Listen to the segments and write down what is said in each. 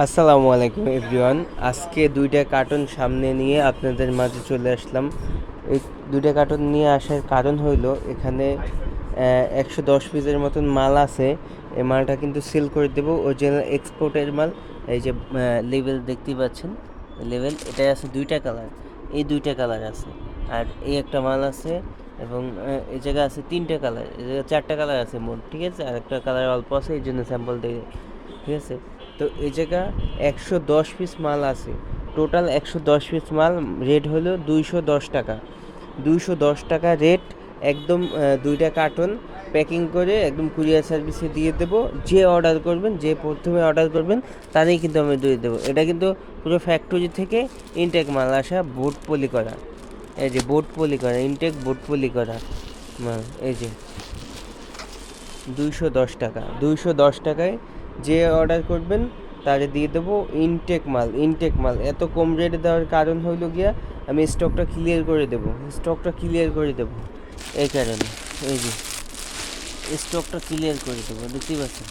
আসসালামু আলাইকুম এভরিওয়ান। আজকে দুইটা কার্টুন সামনে নিয়ে আপনাদের মাঝে চলে আসলাম। এই দুইটা কার্টুন নিয়ে আসার কারণ হইল, এখানে একশো দশ পিসের মতন মাল আছে। এই মালটা কিন্তু সেল করে দেবো। অরিজিনাল এক্সপোর্টের মাল। এই যে লেভেল দেখতেই পাচ্ছেন। লেভেল এটাই আছে দুইটা কালার। এই দুইটা কালার আছে। আর এই একটা মাল আছে এবং এই জায়গায় আছে তিনটে কালার। এই জায়গায় চারটা কালার আছে মোট, ঠিক আছে? আর একটা কালার অল্প আছে, এই জন্য স্যাম্পল দিয়ে ঠিক আছে? তো এই জায়গা একশো দশ পিস মাল আছে। টোটাল একশো দশ পিস মাল রেট হলো দুইশো দশ টাকা। দুইশো দশ টাকা রেট একদম দুইটা কার্টন প্যাকিং করে একদম কুরিয়ার সার্ভিসে দিয়ে দেবো। যে অর্ডার করবেন, যে প্রথমে অর্ডার করবেন, তারই কিন্তু আমি দিয়ে দেবো। এটা কিন্তু পুরো ফ্যাক্টরি থেকে ইনটেক মাল আসা বোট পলি করা। এই যে বোট পলি করা ইনটেক বোট পলি করা এই যে। দুইশো দশ টাকা, দুইশো দশ টাকায় যে অর্ডার করবেন, তারে দিয়ে দেবো ইনটেক মাল ইনটেক মাল। এত কম রেটে দেওয়ার কারণ হইল গিয়া আমি স্টকটা ক্লিয়ার করে দেবো স্টকটা ক্লিয়ার করে দেবো। এই কারণে, এই যে স্টকটা ক্লিয়ার করে দেবো দেখতেই পাচ্ছেন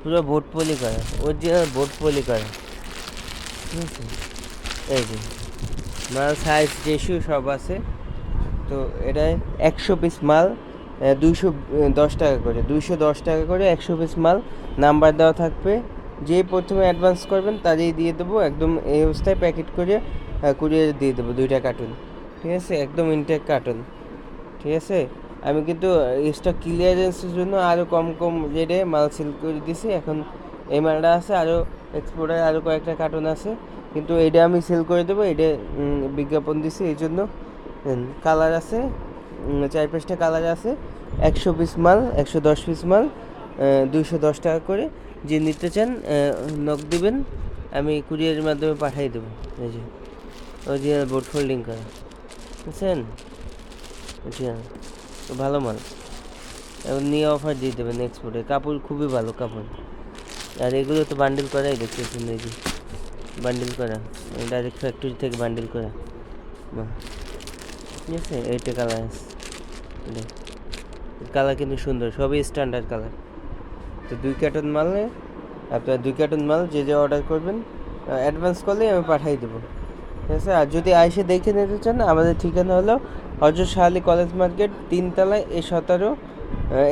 পুরো বোট পলি করা যে বোট পলি করা। ঠিক আছে? এই যে, মাল সাইজ রেশিও সব আছে। তো এটা একশো পিস মাল দুইশো দশ টাকা করে, দুইশো দশ টাকা করে একশো পিস মাল নাম্বার দেওয়া থাকবে। যে প্রথমে অ্যাডভান্স করবেন তাদেরই দিয়ে দেবো, একদম এই অবস্থায় প্যাকেট করে কুরিয়ার দিয়ে দেবো দুইটা কার্টুন ঠিক আছে? একদম ইনটেক কার্টুন ঠিক আছে? আমি কিন্তু স্টক ক্লিয়ারেন্সের জন্য আরও কম কম রেটে মাল সেল করে দিছি এখন এই মালটা আছে আরও এক্সপোর্টের আরও কয়েকটা কার্টুন আছে। কিন্তু এটা আমি সেল করে দেবো, এটা বিজ্ঞাপন দিছি এই জন্য কালার আছে। চার পাঁচটা কালার আছে। একশো পিস মাল, একশো দশ পিস মাল দুইশো দশ টাকা করে। যে নিতে চান নক দিবেন। আমি কুরিয়ারের মাধ্যমে পাঠিয়ে দেবো। এই যে অরিজিনাল বোর্ড ফোল্ডিং করা। বুঝছেন? অরিজিনাল ভালো মাল। এবং নিয়ে অফার দিয়ে দেবেন এক্সপোর্টে কাপড় খুবই ভালো কাপড়। আর এগুলো তো বান্ডিল করাই দেখতেছেন, এই যে। বান্ডিল করা। ডাইরেক্ট ফ্যাক্টরি থেকে বান্ডিল করা। ঠিক আছে। এইটা কালার আছে কালার কিন্তু সুন্দর, সবই স্ট্যান্ডার্ড কালার তো দুই কার্টন মালে আপনার দুই কার্টন মাল যে যে অর্ডার করবেন অ্যাডভান্স করলেই আমি পাঠিয়ে দেবো। ঠিক আছে? আর যদি আইসে দেখে নিতে চান, আমাদের ঠিকানা হলো হজরত শাহ আলী কলেজ মার্কেট, তিনতলায় এ সতেরো।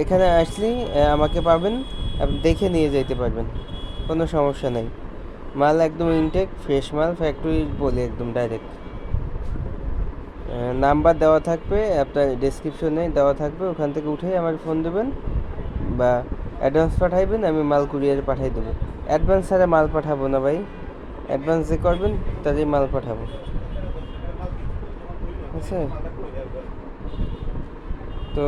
এখানে আসলেই আমাকে পাবেন, আপনি দেখে নিয়ে যেতে পারবেন। কোনো সমস্যা নেই। মাল একদম ইনটেক ফ্রেশ মাল ফ্যাক্টরি বলে একদম ডাইরেক্ট নাম্বার দেওয়া থাকবে আপনার ডেসক্রিপশনে দেওয়া থাকবে, ওখান থেকে উঠেই আমার ফোন দেবেন বা অ্যাডভান্স পাঠাইবেন, আমি মাল কুরিয়ারে পাঠাই দেবো। অ্যাডভান্স ছাড়া মাল পাঠাবো না ভাই। অ্যাডভান্স যে করবেন তাদের মাল পাঠাবো। আছে তো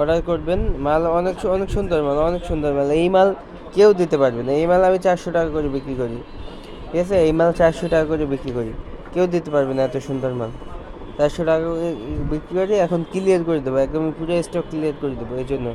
অর্ডার করবেন। মাল অনেক অনেক সুন্দর মাল, অনেক সুন্দর মাল। এই মাল কেউ দিতে পারবে না। এই মাল আমি চারশো টাকা করে বিক্রি করি। ঠিক আছে? এই মাল চারশো টাকা করে বিক্রি করি। কেউ দিতে পারবে না এত সুন্দর মাল। চারশো টাকা বিক্রি করে এখন ক্লিয়ার করে দেবো। একদম পুরো স্টক ক্লিয়ার করে দেবো, এই জন্য।